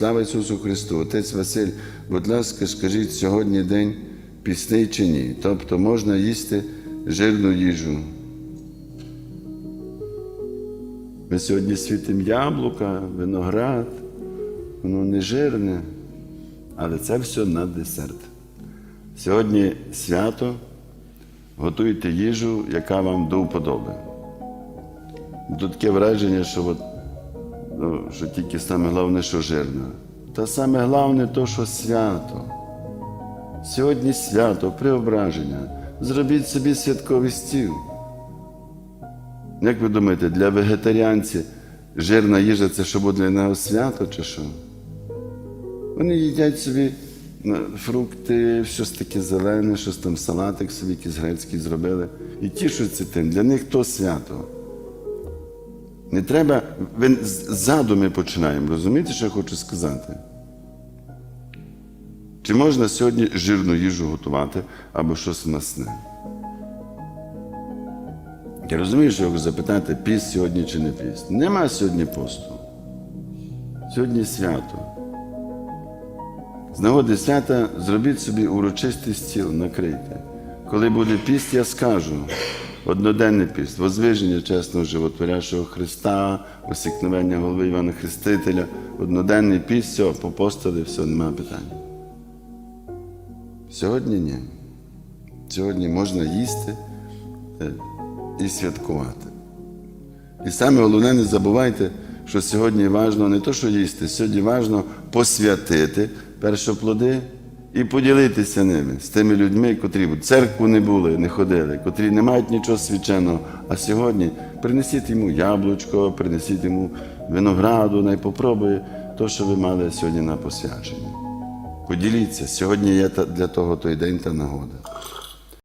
Слава Ісусу Христу! Отець Василь, будь ласка, скажіть, сьогодні день пісний чи ні? Тобто можна їсти жирну їжу. Ми сьогодні світимо яблука, виноград, воно не жирне, але це все на десерт. Сьогодні свято, готуйте їжу, яка вам до вподоби. Тут таке враження, що, от, ну, що тільки саме головне, що жирно. Та саме головне то, що свято. Сьогодні свято, преображення. Зробіть собі святковий стіл. Як ви думаєте, для вегетаріанців жирна їжа це що буде для нього свято чи що? Вони їдять собі ну, фрукти, щось таке зелене, щось там салатик собі якийсь грецький зробили. І тішуться тим. Для них то свято. Не треба, ззаду ми починаємо, розумієте, що я хочу сказати? Чи можна сьогодні жирну їжу готувати або щось масне? Я розумію, що ви запитаєте, піст сьогодні чи не піст. Нема сьогодні посту. Сьогодні свято. З нагоди свята зробіть собі урочистий стіл, накрийте. Коли буде піст, я скажу. Одноденний піст, возвиження чесного животворящого Христа, осікновення голови Івана Хрестителя, одноденний піст, все, попостили, все, немає питань. Сьогодні ні. Сьогодні можна їсти е, і святкувати. І саме головне, не забувайте, що сьогодні важливо не то, що їсти, сьогодні важливо посвятити першоплоди і поділитися ними з тими людьми, котрі в церкву не були, не ходили, котрі не мають нічого свяченого. А сьогодні принесіть йому яблучко, принесіть йому винограду, най попробує то, що ви мали сьогодні на посвяченні. Поділіться, сьогодні є для того той день та нагода.